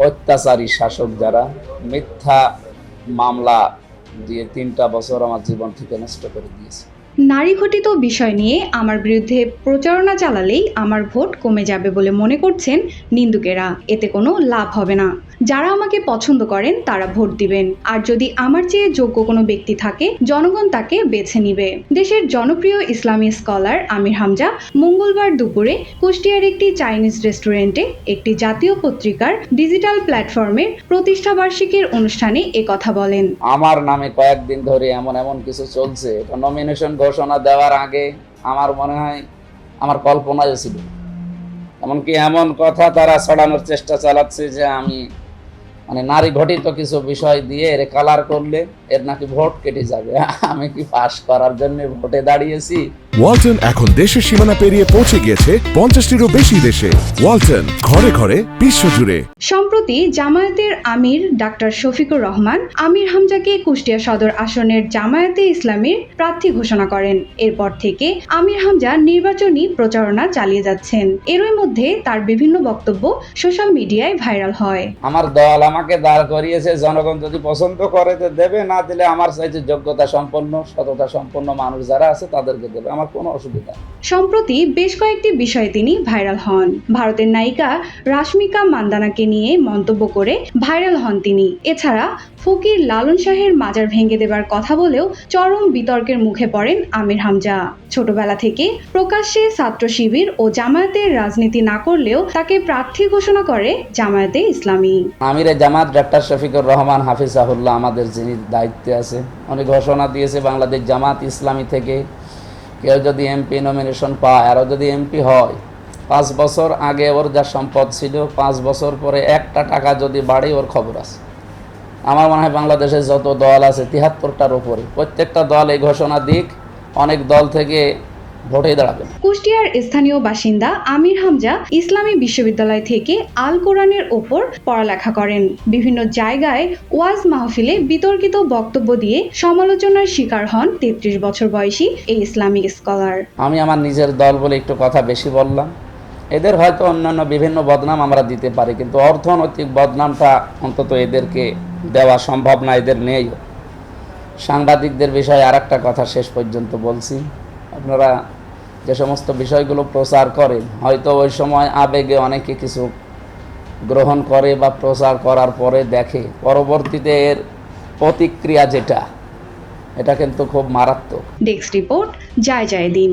অত্যাচারী শাসক যারা মিথ্যা মামলা দিয়ে তিনটা বছর আমার জীবন থেকে নষ্ট করে দিয়েছে। নারী ঘটিত বিষয় নিয়ে আমার বিরুদ্ধে প্রচারণা চালালেই আমার ভোট কমে যাবে বলে মনে করছেন নিন্দুকেরা। এতে কোনো লাভ হবে না। যারা আমাকে পছন্দ করেন, তারা ভোট দিবেন। আর যদি আমার চেয়ে যোগ্য কোনো ব্যক্তি থাকে, জনগণ তাকে বেছে নিবে। দেশের জনপ্রিয় ইসলামী স্কলার আমির হামজা মঙ্গলবার দুপুরে কুষ্টিয়ার একটি চাইনিজ রেস্টুরেন্টে একটি জাতীয় পত্রিকার ডিজিটাল প্ল্যাটফর্মের প্রতিষ্ঠাবার্ষিকীর অনুষ্ঠানে কথা বলেন। আমার নামে কয়েকদিন ধরে এমন এমন কিছু চলছে। এটা নমিনেশন ঘোষণা দেওয়ার আগে আমার মনে হয় আমার কল্পনায় ছিল এমনকি এমন কথা তারা ছড়ানোর চেষ্টা চালাচ্ছে যে আমি মানে নারী ঘটিত কিছু বিষয় দিয়ে এর কালার করলে এর নাকি ভোট কেটে যাবে। আমি কি পাশ করার জন্য ভোটে দাঁড়িয়েছি? ওয়ালটন এখন দেশের সীমানা পেরিয়ে পৌঁছে গিয়েছে পঞ্চাশটিরও বেশি দেশে। ওয়ালটন ঘরে ঘরে বিশ্বজুড়ে সম্প্রতি জামায়াতের আমির ডাক্তার শফিকুর রহমান আমির হামজাকে কুষ্টিয়া সদর আসনের জামায়াতে ইসলামীর প্রার্থী ঘোষণা করেন। এরপর থেকে আমির হামজা নির্বাচনী প্রচারণা চালিয়ে যাচ্ছেন। এরই মধ্যে তার বিভিন্ন বক্তব্য সোশ্যাল মিডিয়ায় ভাইরাল হয়। আমার দল আমাকে দাঁড় করিয়েছে, জনগণ যদি পছন্দ করে তো দেবে, না দিলে আমার চাইছে যোগ্যতা সম্পন্ন, সততা সম্পন্ন মানুষ যারা আছে তাদেরকে দেবে, আমার কোনো অসুবিধা সম্প্রতি বেশ কয়েকটি বিষয়ে তিনি ভাইরাল হন। ভারতের নায়িকা রাশমিকা মান্দানাকে নিয়ে মন্তব্য করে ভাইরাল হন তিনি। এছাড়া ফকির লালন শাহের মাজার ভেঙে দেবার কথা বলেও চরম বিতর্কের মুখে পড়েন আমির হামজা। ছোটবেলা থেকে প্রকাশ্যে ছাত্র শিবির ও জামায়াতের রাজনীতি না করলেও তাকে প্রার্থী ঘোষণা করে জামায়াতে ইসলামী। আমিরে জামাত ডাক্তার শফিকুর রহমান হাফিজাহুল্লাহ আমাদের যিনি দায়িত্বে আছে উনি ঘোষণা দিয়েছে বাংলাদেশ জামাত ইসলামী থেকে কেউ যদি এমপি নমিনেশন পায় আরও যদি এমপি হয়, পাঁচ বছর আগে ওর যা সম্পদ ছিল, পাঁচ বছর পরে একটা টাকা যদি বাড়ে, ওর খবর আছে। আমার মনে হয় বাংলাদেশের যত দল আছে তিহাত্তরটার উপরে প্রত্যেকটা দল এই ঘোষণা দিক অনেক দল থেকে ভোটে দাঁড়াবে। কুষ্টিয়ার স্থানীয় বাসিন্দা আমির হামজা ইসলামী বিশ্ববিদ্যালয় থেকে আল কোরআনের ওপর পড়ালেখা করেন। বিভিন্ন জায়গায় ওয়াজ মাহফিলে বিতর্কিত বক্তব্য দিয়ে সমালোচনার শিকার হন তেত্রিশ বছর বয়সী এই ইসলামিক স্কলার। আমি আমার নিজের দল বলে একটু কথা বেশি বললাম। এদের হয়তো অন্যান্য বিভিন্ন বদনাম আমরা দিতে পারি কিন্তু অর্থনৈতিক বদনামটা অন্তত এদেরকে দেওয়া সম্ভব না, এদের নেই। সাংবাদিকদের বিষয়ে আর একটা কথা শেষ পর্যন্ত বলছি। আপনারা যে সমস্ত বিষয়গুলো প্রচার করেন, হয়তো ওই সময় আবেগে অনেকে কিছু গ্রহণ করে বা প্রচার করার পরে দেখে। পরবর্তীতে এর প্রতিক্রিয়া যেটা, এটা কিন্তু খুব মারাত্মক। ডেস্ক রিপোর্ট যায় যায় দিন